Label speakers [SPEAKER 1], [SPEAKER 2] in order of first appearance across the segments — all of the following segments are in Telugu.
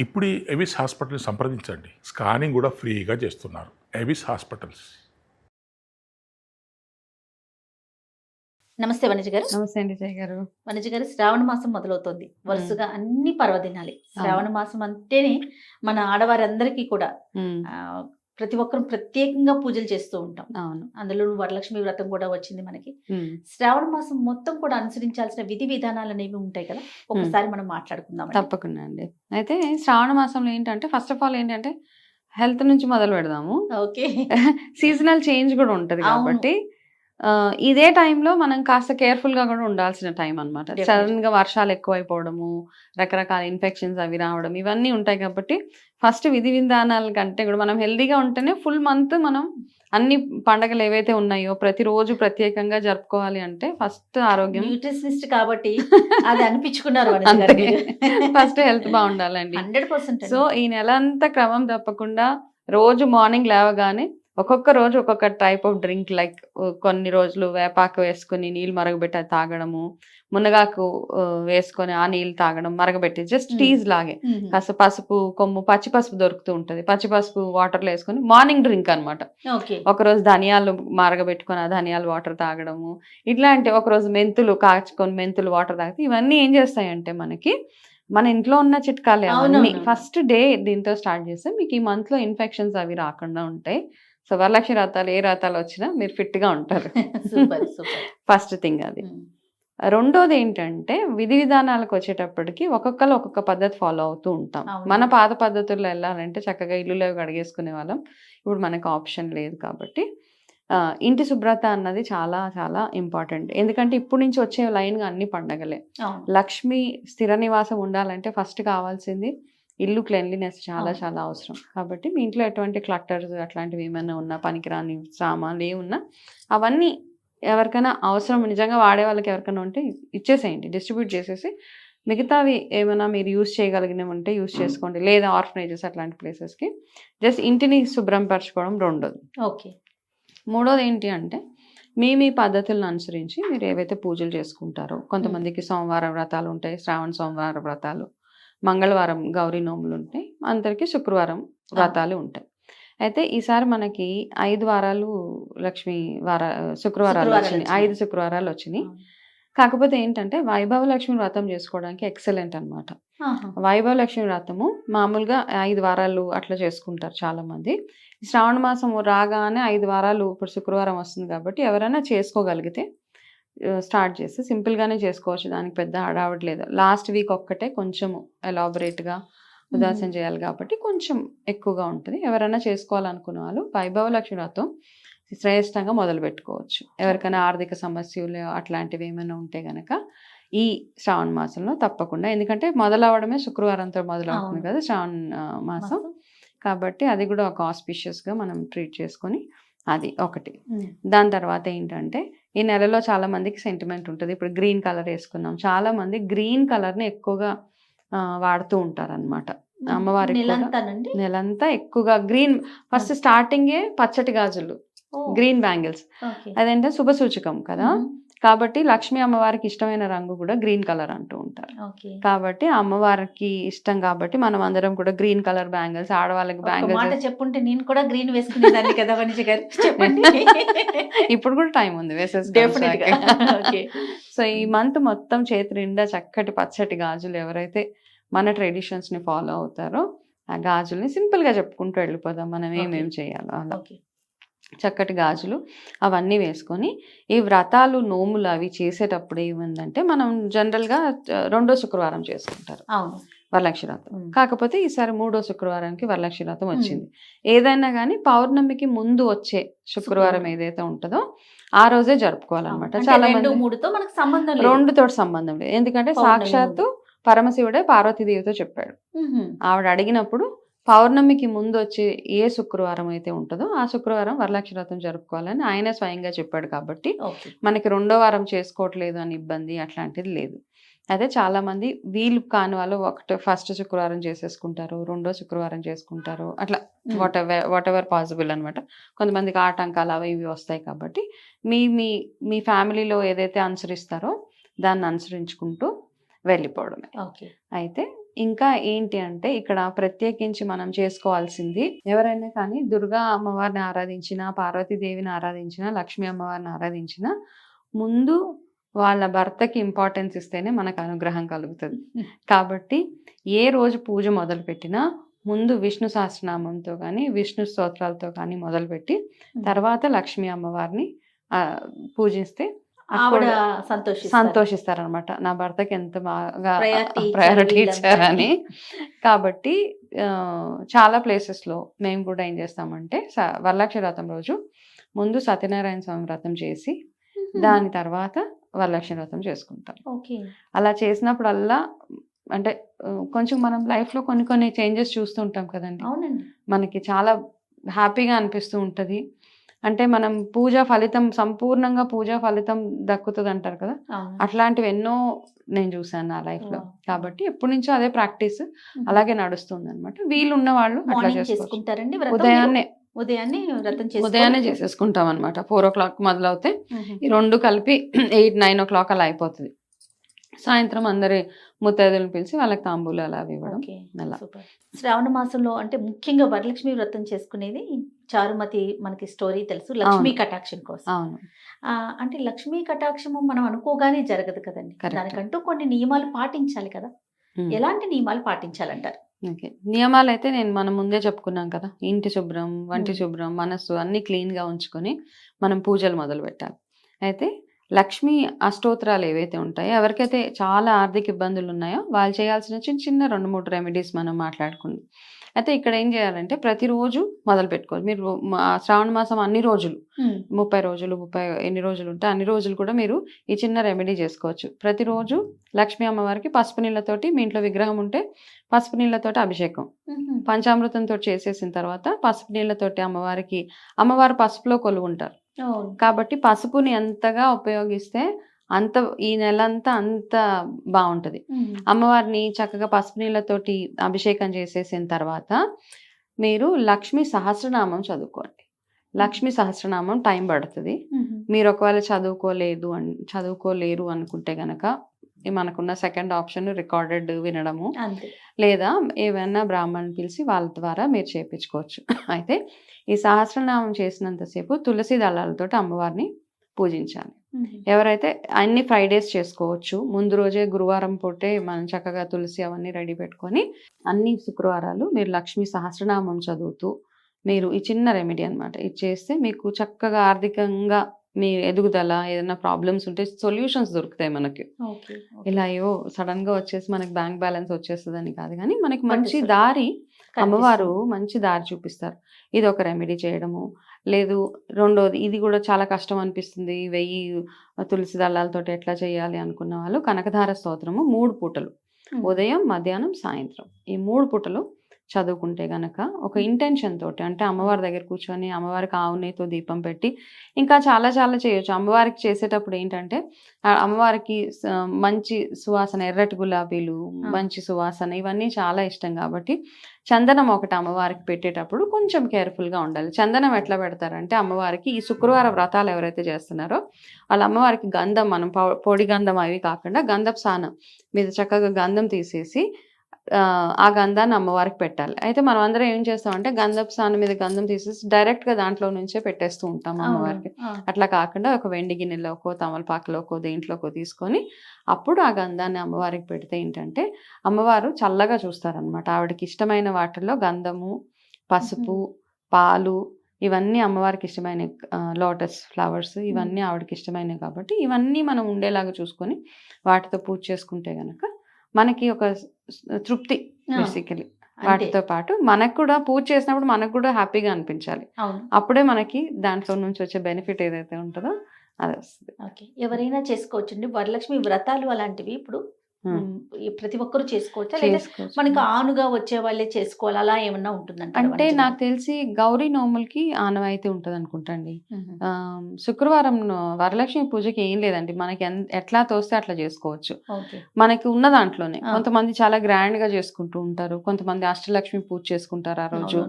[SPEAKER 1] ఇప్పుడు ఈ ఎవిస్ హాస్పిటల్ని సంప్రదించండి. స్కానింగ్ కూడా ఫ్రీగా చేస్తున్నారు. Avis hospitals.
[SPEAKER 2] నమస్తే వనిజ గారు.
[SPEAKER 3] నమస్తే అండి జయ గారు.
[SPEAKER 2] వనిజ గారు శ్రావణ మాసం మొదలవుతోంది. వరుసగా అన్ని పర్వదినాలే. శ్రావణ మాసం అంటేనే మన ఆడవారందరికీ కూడా ప్రతి ఒక్కరు ప్రత్యేకంగా పూజలు చేస్తూ ఉంటాం.
[SPEAKER 3] అవును.
[SPEAKER 2] అందులో వరలక్ష్మి వ్రతం కూడా వచ్చింది మనకి. శ్రావణ మాసం మొత్తం కూడా అనుసరించాల్సిన విధి విధానాలు అనేవి ఉంటాయి కదా. ఒకసారి మనం మాట్లాడుకుందాం.
[SPEAKER 3] తప్పకుండా అండి. అయితే శ్రావణ మాసంలో ఏంటంటే ఫస్ట్ ఆఫ్ ఆల్ ఏంటంటే హెల్త్ నుంచి మొదలు పెడదాము.
[SPEAKER 2] ఓకే.
[SPEAKER 3] సీజనల్ చేంజ్ కూడా ఉంటది. కాబట్టి ఇదే టైంలో మనం కాస్త కేర్ఫుల్గా కూడా ఉండాల్సిన టైం అనమాట
[SPEAKER 2] Definitely.
[SPEAKER 3] సడన్గా వర్షాలు ఎక్కువైపోవడము రకరకాల ఇన్ఫెక్షన్స్ అవి రావడం ఇవన్నీ ఉంటాయి కాబట్టి ఫస్ట్ విధి విధానాల కంటే కూడా మనం హెల్దీగా ఉంటేనే ఫుల్ మంత్ మనం అన్ని పండగలు ఏవైతే ఉన్నాయో ప్రతిరోజు ప్రత్యేకంగా జరుపుకోవాలి అంటే ఫస్ట్ ఆరోగ్యం
[SPEAKER 2] న్యూట్రిషనిస్ట్ కాబట్టి అది అనిపించుకున్నారు
[SPEAKER 3] ఫస్ట్ హెల్త్ బాగుండాలండి.
[SPEAKER 2] హండ్రెడ్ పర్సెంట్
[SPEAKER 3] సో ఈ నెల అంతా క్రమం తప్పకుండా రోజు మార్నింగ్ లేవగానే ఒక్కొక్క రోజు ఒక్కొక్క టైప్ ఆఫ్ డ్రింక్ లైక్ కొన్ని రోజులు వేపాకు వేసుకుని నీళ్ళు మరగబెట్టి అది తాగడము. మునగాకు వేసుకొని ఆ నీళ్ళు తాగడం మరగబెట్టి జస్ట్. టీజ్ లాగే. కాస్త పసుపు కొమ్ము పచ్చి పసుపు దొరుకుతూ ఉంటది. పచ్చి పసుపు వాటర్లో వేసుకొని మార్నింగ్ డ్రింక్ అన్నమాట.
[SPEAKER 2] ఓకే.
[SPEAKER 3] ఒకరోజు ధనియాలు మరగబెట్టుకొని ఆ ధనియాలు వాటర్ తాగడము. ఇట్లాంటి ఒకరోజు మెంతులు కాచుకొని మెంతులు వాటర్ తాగితే ఇవన్నీ ఏం చేస్తాయంటే మనకి మన ఇంట్లో ఉన్న చిట్కాలే అవన్నీ. ఫస్ట్ డే దీంతో స్టార్ట్ చేస్తే మీకు ఈ మంత్లో ఇన్ఫెక్షన్స్ అవి రాకుండా ఉంటాయి. సో వరలక్ష్మి రథాలు ఏ రథాలు వచ్చినా మీరు fit గా ఉంటారు ఫస్ట్ థింగ్ అది. రెండోది ఏంటంటే విధి విధానాలకు వచ్చేటప్పటికి ఒక్కొక్కరు ఒక్కొక్క పద్ధతి ఫాలో అవుతూ ఉంటాం. మన పాత పద్ధతుల్లో వెళ్ళాలంటే చక్కగా ఇల్లులో కడిగేసుకునే వాళ్ళం. ఇప్పుడు మనకు ఆప్షన్ లేదు కాబట్టి. ఇంటి శుభ్రత అన్నది చాలా చాలా ఇంపార్టెంట్. ఎందుకంటే ఇప్పుడు నుంచి వచ్చే లైన్గా అన్ని పండగలే. లక్ష్మి స్థిర నివాసం ఉండాలంటే ఫస్ట్ కావాల్సింది ఇల్లు క్లెన్లీనెస్ చాలా. చాలా అవసరం. కాబట్టి మీ ఇంట్లో ఎటువంటి క్లట్టర్స్ అట్లాంటివి ఏమైనా ఉన్నా పనికిరాని సామాన్లు ఏ ఉన్నా అవన్నీ ఎవరికైనా అవసరం నిజంగా వాడే వాళ్ళకి ఎవరికైనా ఉంటే ఇచ్చేసేయండి. డిస్ట్రిబ్యూట్ చేసేసి మిగతావి ఏమైనా మీరు యూస్ చేయగలిగినవి ఉంటే యూస్ చేసుకోండి. లేదా ఆర్ఫనైజెస్ అట్లాంటి ప్లేసెస్కి జస్ట్ ఇంటిని శుభ్రం పరచుకోవడం రెండోది.
[SPEAKER 2] ఓకే.
[SPEAKER 3] మూడోది ఏంటి అంటే మీ మీ పద్ధతులను అనుసరించి మీరు ఏవైతే పూజలు చేసుకుంటారో కొంతమందికి సోమవారం వ్రతాలు ఉంటాయి శ్రావణ సోమవారం వ్రతాలు మంగళవారం గౌరీ నోములు ఉంటాయి. అందరికీ శుక్రవారం వ్రతాలు ఉంటాయి. అయితే ఈసారి మనకి ఐదు వారాలు లక్ష్మి వార శుక్రవారాలు వచ్చినాయి. ఐదు శుక్రవారాలు వచ్చినాయి. కాకపోతే ఏంటంటే వైభవ లక్ష్మి వ్రతం చేసుకోవడానికి ఎక్సలెంట్ అన్నమాట.
[SPEAKER 2] ఆహా.
[SPEAKER 3] వైభవ లక్ష్మి వ్రతము మామూలుగా ఐదు వారాలు అట్లా చేసుకుంటారు చాలా మంది శ్రావణ మాసం రాగానే ఐదు వారాలు ఇప్పుడు శుక్రవారం వస్తుంది కాబట్టి ఎవరైనా చేసుకోగలిగితే స్టార్ట్ చేసి సింపుల్గానే చేసుకోవచ్చు. దానికి పెద్ద హడావిడి లేదు. లాస్ట్ వీక్ ఒక్కటే కొంచెం ఎలాబొరేట్గా ఉదాసన చేయాలి కాబట్టి కొంచెం ఎక్కువగా ఉంటుంది. ఎవరైనా చేసుకోవాలనుకున్న వాళ్ళు వైభవ లక్ష్మి వ్రతం శ్రేష్టంగా మొదలు పెట్టుకోవచ్చు. ఎవరికైనా ఆర్థిక సమస్యలు అట్లాంటివి ఏమైనా ఉంటే గనక ఈ శ్రావణ మాసంలో తప్పకుండా. ఎందుకంటే మొదలవడమే శుక్రవారంతో మొదలవుతుంది. కదా శ్రావణ మాసం. కాబట్టి అది కూడా ఒక ఆస్పిషియస్గా మనం ట్రీట్ చేసుకొని అది ఒకటి. దాని తర్వాత ఏంటంటే ఈ నెలలో చాలా మందికి సెంటిమెంట్ ఉంటుంది. ఇప్పుడు గ్రీన్ కలర్ వేసుకున్నాం చాలా మంది గ్రీన్ కలర్ని ఎక్కువగా ఆ, వాడుతూ కూడా
[SPEAKER 2] నెలంతానండి?
[SPEAKER 3] నెలంతా ఎక్కువగా గ్రీన్ ఫస్ట్ స్టార్టింగే పచ్చటి గాజులు గ్రీన్ బ్యాంగిల్స్. అదంటే శుభ సూచకం కదా కాబట్టి లక్ష్మీ అమ్మవారికి ఇష్టమైన రంగు కూడా గ్రీన్ కలర్ అంటూ ఉంటారు. కాబట్టి అమ్మవారికి ఇష్టం కాబట్టి మనం అందరం కూడా గ్రీన్ కలర్ బ్యాంగిల్స్ ఆడవాళ్ళకి బ్యాంగిల్స్
[SPEAKER 2] చెప్పుంటే నేను కూడా గ్రీన్ వేసుకునేదాన్ని కదా వనిజ గారు? చెప్పండి.
[SPEAKER 3] ఇప్పుడు కూడా టైం ఉంది
[SPEAKER 2] ఓకే.
[SPEAKER 3] సో ఈ మంత్ మొత్తం చేతి నిండా చక్కటి పచ్చటి గాజులు ఎవరైతే మన ట్రెడిషన్స్ని ఫాలో అవుతారో ఆ గాజుల్ని సింపుల్గా చెప్పుకుంటూ వెళ్ళిపోదాం. మనం ఏమేం చేయాలో అలా. చక్కటి గాజులు అవన్నీ వేసుకొని ఈ వ్రతాలు నోములు అవి చేసేటప్పుడు ఏముందంటే మనం జనరల్గా రెండో శుక్రవారం చేసుకుంటారు.
[SPEAKER 2] అవును.
[SPEAKER 3] వరలక్ష్మి వ్రతం. కాకపోతే ఈసారి మూడో శుక్రవారానికి వరలక్ష్మి వ్రతం వచ్చింది. ఏదైనా కానీ పౌర్ణమికి ముందు వచ్చే శుక్రవారం. ఏదైతే ఉంటుందో ఆ రోజే జరుపుకోవాలన్నమాట. చాలా మంది
[SPEAKER 2] మూడుతో మనకు సంబంధం
[SPEAKER 3] రెండుతో సంబంధం లేదు. ఎందుకంటే సాక్షాత్తు పరమశివుడే పార్వతీదేవితో చెప్పాడు. ఆవిడ అడిగినప్పుడు పౌర్ణమికి ముందు వచ్చే ఏ శుక్రవారం అయితే ఉంటుందో ఆ శుక్రవారం వరలక్ష్మి వ్రతం జరుపుకోవాలని ఆయన స్వయంగా చెప్పాడు కాబట్టి మనకి రెండో వారం చేసుకోవట్లేదు అని ఇబ్బంది అట్లాంటిది లేదు. అయితే చాలా మంది వీలు కాని వాళ్ళు ఒకటి ఫస్ట్ శుక్రవారం చేసేసుకుంటారు రెండో శుక్రవారం చేసుకుంటారు అట్లా. Whatever whatever possible అనమాట కొంతమందికి ఆటంకాలు అవి ఇవి వస్తాయి కాబట్టి మీ మీ మీ ఫ్యామిలీలో ఏదైతే అనుసరిస్తారో దాన్ని అనుసరించుకుంటూ వెళ్ళిపోవడమే.
[SPEAKER 2] ఓకే.
[SPEAKER 3] అయితే ఇంకా ఏంటి అంటే ఇక్కడ ప్రత్యేకించి మనం చేసుకోవాల్సింది ఎవరైనా కానీ దుర్గా అమ్మవారిని ఆరాధించిన పార్వతీదేవిని ఆరాధించిన లక్ష్మీ అమ్మవారిని ఆరాధించిన ముందు వాళ్ళ భర్తకి ఇంపార్టెన్స్ ఇస్తేనే మనకు అనుగ్రహం కలుగుతుంది. కాబట్టి ఏ రోజు పూజ మొదలు పెట్టినా ముందు విష్ణు సహస్రనామంతో కానీ విష్ణు స్తోత్రాలతో కానీ మొదలుపెట్టి తర్వాత లక్ష్మీ అమ్మవారిని పూజిస్తే
[SPEAKER 2] ఆవిడ
[SPEAKER 3] అప్పుడు
[SPEAKER 2] సంతోషిస్తారు.
[SPEAKER 3] సంతోషిస్తారనమాట. నా భర్తకి ఎంత బాగా ప్రయారిటీ. ఇచ్చారని. కాబట్టి చాలా places లో మేము కూడా ఏం చేస్తామంటే వరలక్ష్మి వ్రతం రోజు ముందు సత్యనారాయణ స్వామి వ్రతం చేసి. దాని తర్వాత వరలక్ష్మి వ్రతం చేసుకుంటాం.
[SPEAKER 2] ఓకే.
[SPEAKER 3] అలా చేసినప్పుడల్లా అంటే కొంచెం మనం life లో కొన్ని కొన్ని చేంజెస్ చూస్తుంటాం కదండి. మనకి చాలా హ్యాపీగా అనిపిస్తూ ఉంటుంది. అంటే మనం పూజ ఫలితం సంపూర్ణంగా పూజ ఫలితం దక్కుతుంది అంటారు కదా అట్లాంటివి ఎన్నో నేను చూసాను నా
[SPEAKER 2] లైఫ్లో.
[SPEAKER 3] కాబట్టి ఎప్పటి నుంచో అదే ప్రాక్టీస్ అలాగే నడుస్తుంది అనమాట వాళ్ళు అట్లా చేసుకోవచ్చు.
[SPEAKER 2] చేసుకుంటారండి వ్రతం
[SPEAKER 3] ఉదయాన్నే?
[SPEAKER 2] ఉదయాన్నే వ్రతం
[SPEAKER 3] ఉదయాన్నే చేసేసుకుంటాం అనమాట ఫోర్ ఓ క్లాక్ మొదలవుతే ఈ రెండు కలిపి ఎయిట్ నైన్ ఓ క్లాక్ అలా అయిపోతుంది. సాయంత్రం అందరి ముత్తైదులను పిలిచి వాళ్ళకి తాంబూలాలు అవి ఇవ్వడం అలా.
[SPEAKER 2] శ్రావణ మాసంలో అంటే ముఖ్యంగా వరలక్ష్మి వ్రతం చేసుకునేది చారుమతి మనకి స్టోరీ తెలుసు లక్ష్మీ. కటాక్షం కోసం
[SPEAKER 3] అవును
[SPEAKER 2] అంటే లక్ష్మీ కటాక్షము మనం అనుకోగానే జరగదు కదండి. దానికంటూ కొన్ని నియమాలు పాటించాలి కదా. ఎలాంటి నియమాలు పాటించాలంటారు
[SPEAKER 3] ఓకే నియమాలు అయితే నేను మనం ముందే చెప్పుకున్నాం కదా ఇంటి శుభ్రం వంటి. శుభ్రం మనస్సు అన్ని క్లీన్గా ఉంచుకొని మనం పూజలు మొదలు పెట్టాలి అయితే లక్ష్మీ అష్టోత్తరాలు ఏవైతే ఉంటాయో ఎవరికైతే చాలా ఆర్థిక ఇబ్బందులు ఉన్నాయో వాళ్ళు చేయాల్సిన చిన్న చిన్న రెండు మూడు రెమెడీస్ మనం మాట్లాడుకుందాం. అయితే ఇక్కడ ఏం చేయాలంటే ప్రతిరోజు మొదలు పెట్టుకోవాలి. మీరు శ్రావణ మాసం అన్ని రోజులు ముప్పై రోజులు ముప్పై ఎన్ని రోజులు ఉంటే అన్ని రోజులు కూడా మీరు ఈ చిన్న రెమెడీ చేసుకోవచ్చు. ప్రతిరోజు లక్ష్మీ అమ్మవారికి పసుపు నీళ్ళతోటి మీ ఇంట్లో విగ్రహం ఉంటే పసుపు నీళ్ళతోటి అభిషేకం. పంచామృతంతో చేసేసిన తర్వాత పసుపు నీళ్ళతోటి అమ్మవారికి అమ్మవారు పసుపులో కొలువు ఉంటారు
[SPEAKER 2] అవును
[SPEAKER 3] కాబట్టి పసుపుని ఎంతగా ఉపయోగిస్తే అంత ఈ నెల అంతా అంత బాగుంటది. అమ్మవారిని చక్కగా పసుపు నీళ్ళతోటి అభిషేకం చేసేసిన తర్వాత మీరు లక్ష్మీ సహస్రనామం చదువుకోండి. లక్ష్మీ సహస్రనామం టైం పడుతుంది. మీరు ఒకవేళ చదువుకోలేదు అన్ చదువుకోలేరు అనుకుంటే గనక మనకున్న సెకండ్ ఆప్షన్ రికార్డెడ్ వినడము. లేదా ఏవైనా బ్రాహ్మణ్ పిలిచి వాళ్ళ ద్వారా మీరు చేపించుకోవచ్చు. అయితే ఈ సహస్రనామం చేసినంతసేపు తులసి దళాలతోటి అమ్మవారిని పూజించాలి. ఎవరైతే అన్ని ఫ్రైడేస్ చేసుకోవచ్చు ముందు రోజే గురువారం పూటే మనం చక్కగా తులసి అవన్నీ రెడీ పెట్టుకొని అన్ని శుక్రవారాలు మీరు లక్ష్మీ సహస్రనామం చదువుతూ మీరు ఈ చిన్న రెమెడీ అన్నమాట. ఇది చేస్తే మీకు చక్కగా ఆర్థికంగా మీ ఎదుగుదల ఏదైనా ప్రాబ్లమ్స్ ఉంటే సొల్యూషన్స్ దొరుకుతాయి మనకి. ఇలా ఏవో సడన్గా వచ్చేసి మనకి బ్యాంక్ బ్యాలెన్స్ వచ్చేస్తుందని కాదు కానీ మనకి మంచి. దారి అమ్మవారు. మంచి దారి చూపిస్తారు ఇది ఒక రెమెడీ చేయడము లేదు రెండోది ఇది కూడా చాలా కష్టం అనిపిస్తుంది వెయ్యి తులసి దళాలతో ఎట్లా చేయాలి అనుకున్న వాళ్ళు కనకధార స్తోత్రము మూడు పూటలు. ఉదయం మధ్యాహ్నం సాయంత్రం ఈ మూడు పూటలు చదువుకుంటే గనక ఒక ఇంటెన్షన్ తోటి అంటే అమ్మవారి దగ్గర కూర్చొని అమ్మవారికి ఆవు నెయ్యితో దీపం పెట్టి ఇంకా చాలా చాలా చేయొచ్చు. అమ్మవారికి చేసేటప్పుడు ఏంటంటే అమ్మవారికి మంచి సువాసన ఎర్రటి గులాబీలు. మంచి సువాసన ఇవన్నీ చాలా ఇష్టం కాబట్టి చందనం ఒకటి అమ్మవారికి పెట్టేటప్పుడు కొంచెం careful గా ఉండాలి. చందనం ఎట్లా పెడతారంటే అమ్మవారికి ఈ శుక్రవార వ్రతాలు ఎవరైతే చేస్తున్నారో వాళ్ళ అమ్మవారికి గంధం మనం పౌ- పొడి గంధం అవి కాకుండా గంధపు సానం మీద చక్కగా గంధం తీసేసి ఆ, గంధాన్ని అమ్మవారికి పెట్టాలి. అయితే మనం అందరం ఏం చేస్తామంటే గంధపు సానం మీద గంధం తీసేసి డైరెక్ట్గా దాంట్లో నుంచే పెట్టేస్తూ ఉంటాం. అమ్మవారికి. అట్లా కాకుండా ఒక వెండి గిన్నెలోకో తమలపాకులోకో దేంట్లోకో తీసుకొని అప్పుడు ఆ గంధాన్ని అమ్మవారికి పెడితే ఏంటంటే అమ్మవారు చల్లగా చూస్తారనమాట ఆవిడకి ఇష్టమైన వాటిల్లో గంధము పసుపు పాలు ఇవన్నీ అమ్మవారికి ఇష్టమైన లోటస్ ఫ్లవర్స్ ఇవన్నీ ఆవిడకి ఇష్టమైనవి కాబట్టి ఇవన్నీ మనం ఉండేలాగా చూసుకొని వాటితో పూజ చేసుకుంటే గనక మనకి ఒక తృప్తి. బేసికలీ. వాటితో పాటు మనకు కూడా పూజ చేసినప్పుడు మనకు కూడా హ్యాపీగా అనిపించాలి. అప్పుడే మనకి దాంట్లో నుంచి వచ్చే బెనిఫిట్ ఏదైతే ఉంటుందో అది వస్తుంది.
[SPEAKER 2] ఎవరైనా చేసుకోవచ్చండి. వరలక్ష్మి వ్రతాలు అలాంటివి ఇప్పుడు ప్రతి ఒక్కరు చేసుకోవచ్చా? లేదా
[SPEAKER 3] చేసుకోవచ్చు.
[SPEAKER 2] మనకి ఆనుగా వచ్చే వాళ్ళే చేసుకోవాలి? అలా ఏమన్నా ఉంటుందంట
[SPEAKER 3] అంటే నాకు తెలిసి గౌరీ నోములకి ఆనవాయితీ ఉంటుంది అనుకుంటండి ఆ, శుక్రవారం వరలక్ష్మి పూజకి ఏం లేదండి. మనకి ఎట్లా తోస్తే అట్లా చేసుకోవచ్చు. మనకి ఉన్న దాంట్లోనే. కొంతమంది చాలా గ్రాండ్గా చేసుకుంటూ ఉంటారు. కొంతమంది అష్టలక్ష్మి పూజ చేసుకుంటారు ఆ రోజు.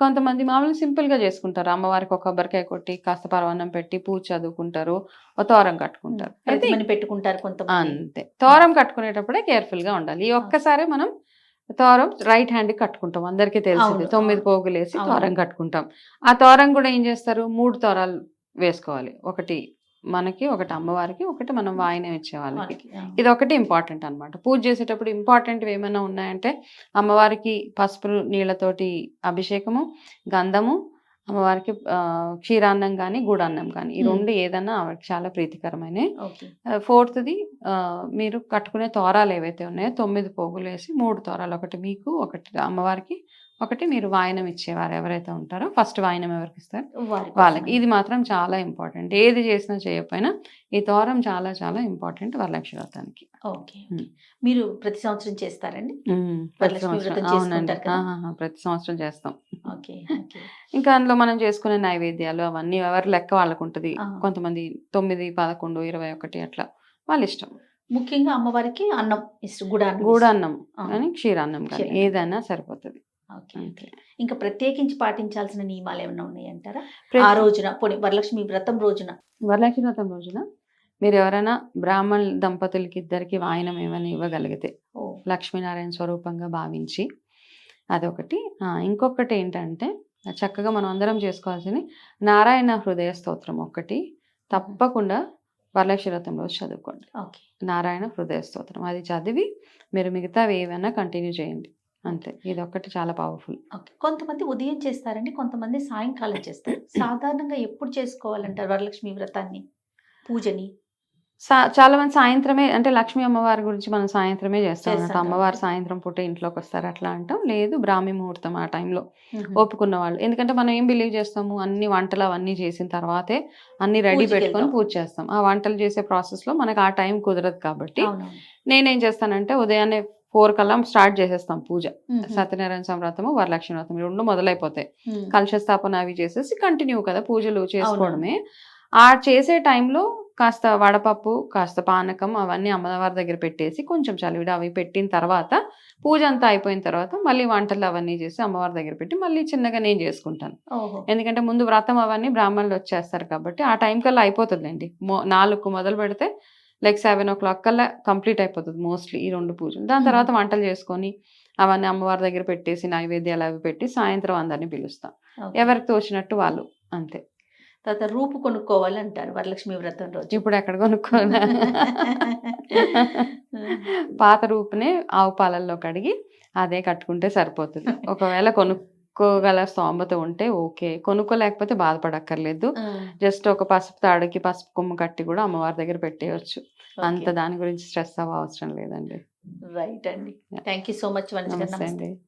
[SPEAKER 3] కొంతమంది మామూలు సింపుల్గా చేసుకుంటారు. అమ్మవారికి ఒక కొబ్బరికాయ కొట్టి కాస్త పరవాన్నం పెట్టి పూజ చదువుకుంటారు. ఒక తోరం కట్టుకుంటారు. అయితే
[SPEAKER 2] పెట్టుకుంటారు కొంతమంది.
[SPEAKER 3] అంతే. తోరం కట్టుకునేటప్పుడే కేర్ఫుల్గా ఉండాలి. ఈ ఒక్కసారి మనం తోరం రైట్ హ్యాండ్ కట్టుకుంటాం. అందరికీ తెలిసింది. తొమ్మిది
[SPEAKER 2] అవును.
[SPEAKER 3] పోగులు వేసి
[SPEAKER 2] అవును.
[SPEAKER 3] తోరం కట్టుకుంటాం. ఆ తోరం కూడా ఏం చేస్తారు? మూడు తోరాలు వేసుకోవాలి. ఒకటి మనకి ఒకటి అమ్మవారికి ఒకటి మనం వాయినం ఇచ్చే వాళ్ళకి. ఇది ఒకటి ఇంపార్టెంట్ అన్నమాట. పూజ చేసేటప్పుడు ఇంపార్టెంట్ ఏమైనా ఉన్నాయంటే అమ్మవారికి పసుపు నీళ్ళతోటి అభిషేకము గంధము అమ్మవారికి క్షీరాన్నం కానీ గుడాన్నం కానీ ఈ. రెండు ఏదైనా ఆవిడకి చాలా ప్రీతికరమైనవి. ఫోర్త్ది మీరు కట్టుకునే తోరాలు ఏవైతే ఉన్నాయో తొమ్మిది పోగులు వేసి మూడు తోరాలు ఒకటి మీకు ఒకటి అమ్మవారికి ఒకటి మీరు వాయనం ఇచ్చేవారు ఎవరైతే ఉంటారో ఫస్ట్ వాయనం ఎవరికి ఇస్తారు? వాళ్ళకి. ఇది మాత్రం చాలా ఇంపార్టెంట్. ఏది చేసినా చేయకపోయినా ఈ తోరం చాలా చాలా ఇంపార్టెంట్ వరలక్ష్మి వ్రతానికి
[SPEAKER 2] ఓకే. మీరు ప్రతి సంవత్సరం చేస్తారండి?
[SPEAKER 3] ప్రతి సంవత్సరం. అవునండి. ప్రతి సంవత్సరం చేస్తాం.
[SPEAKER 2] ఓకే
[SPEAKER 3] ఇంకా అందులో మనం చేసుకునే నైవేద్యాలు అవన్నీ ఎవరి లెక్క వాళ్ళకు ఉంటుంది. కొంతమంది తొమ్మిది పదకొండు ఇరవై ఒకటి అట్లా వాళ్ళ ఇష్టం.
[SPEAKER 2] ముఖ్యంగా అమ్మవారికి అన్నం ఇష్టం గుడాన్నం
[SPEAKER 3] గూడాన్నం. కానీ క్షీరాన్నం కానీ. ఏదైనా సరిపోతుంది.
[SPEAKER 2] ఓకే ఇంకా ప్రత్యేకించి పాటించాల్సిన నియమాలు ఏమైనా ఉన్నాయంటారా? ఆ రోజున పోనీ వరలక్ష్మి వ్రతం రోజున.
[SPEAKER 3] వరలక్ష్మి వ్రతం రోజున మీరు ఎవరైనా బ్రాహ్మణ దంపతులకి ఇద్దరికి వాయనం ఏమైనా ఇవ్వగలిగితే
[SPEAKER 2] ఓ.
[SPEAKER 3] లక్ష్మీనారాయణ స్వరూపంగా భావించి అదొకటి. ఇంకొకటి ఏంటంటే చక్కగా మనం అందరం చేసుకోవాల్సిన నారాయణ హృదయ స్తోత్రం ఒకటి తప్పకుండా వరలక్ష్మి వ్రతం రోజు చదువుకోండి.
[SPEAKER 2] ఓకే.
[SPEAKER 3] నారాయణ హృదయ స్తోత్రం. అది చదివి మీరు మిగతావి ఏమైనా కంటిన్యూ చేయండి. అంతే. ఇది ఒక్కటి చాలా పవర్ఫుల్.
[SPEAKER 2] ఓకే. కొంతమంది ఉదయం చేస్తారండి కొంతమంది సాయంకాలం చేస్తారు. సాధారణంగా ఎప్పుడు చేసుకోవాలంటారు వరలక్ష్మి వ్రతాన్ని? పూజని?
[SPEAKER 3] సా చాలా మంది సాయంత్రమే అంటే లక్ష్మీ అమ్మవారి గురించి మనం సాయంత్రమే చేస్తాం అన్నట్టు. అమ్మవారు. సాయంత్రం పూట ఇంట్లోకి వస్తారు అట్లా అంటాం. లేదు బ్రాహ్మీ ముహూర్తం ఆ టైంలో
[SPEAKER 2] మ్మ్.
[SPEAKER 3] ఓపుకున్న వాళ్ళు. ఎందుకంటే మనం ఏం బిలీవ్ చేస్తాము? అన్ని వంటలు అవన్నీ చేసిన తర్వాతే అన్ని రెడీ పెట్టుకొని. పూజ చేస్తాం. ఆ వంటలు చేసే ప్రాసెస్లో మనకు ఆ టైం కుదరదు కాబట్టి నేనేం చేస్తానంటే ఉదయాన్నే ఫోర్ కల్లా స్టార్ట్ చేసేస్తాం పూజ. సత్యనారాయణ సంవ్రతము వరలక్ష్మి వ్రతం రెండు మొదలైపోతాయి.
[SPEAKER 2] మ్మ్.
[SPEAKER 3] కలశ స్థాపన అవి చేసేసి కంటిన్యూ కదా పూజలు చేసుకోవడమే. ఆ చేసే టైంలో కాస్త వడపప్పు కాస్త పానకం అవన్నీ అమ్మవారి దగ్గర పెట్టేసి కొంచెం చలివిడి అవి పెట్టిన తర్వాత పూజ అంతా అయిపోయిన తర్వాత మళ్ళీ వంటలు అవన్నీ చేసి అమ్మవారి దగ్గర పెట్టి మళ్ళీ చిన్నగా నేను చేసుకుంటాను. ఎందుకంటే ముందు వ్రతం అవన్నీ బ్రాహ్మణులు వచ్చేస్తారు కాబట్టి ఆ టైం కల్లా అయిపోతుందండి. నాలుగు మొదలు పెడితే లైక్ సెవెన్ ఓ క్లాక్ కల్లా కంప్లీట్ అయిపోతుంది మోస్ట్లీ ఈ రెండు పూజలు. దాని తర్వాత వంటలు చేసుకొని అవన్నీ అమ్మవారి దగ్గర పెట్టేసి నైవేద్యాలు అవి పెట్టి సాయంత్రం అందరినీ పిలుస్తాం. ఎవరికి తోచినట్టు వాళ్ళు అంతే.
[SPEAKER 2] తర్వాత రూపు కొనుక్కోవాలి అంటారు వరలక్ష్మి వ్రతం రోజు.
[SPEAKER 3] ఇప్పుడు ఎక్కడ కొనుక్కోనా పాత రూపునే ఆవు పాలల్లో కడిగి అదే కట్టుకుంటే సరిపోతుంది. ఒకవేళ కొనుక్కోగల స్తోమత ఉంటే ఓకే. కొనుక్కోలేకపోతే బాధపడక్కర్లేదు. జస్ట్ ఒక పసుపు తాడుకి పసుపు కొమ్ము కట్టి కూడా అమ్మవారి దగ్గర పెట్టేయచ్చు. అంత. దాని గురించి స్ట్రెస్ అవ్వ అవసరం లేదండి.
[SPEAKER 2] రైట్ అండి. థ్యాంక్ యూ సో మచ్ నమస్తే
[SPEAKER 3] అండి.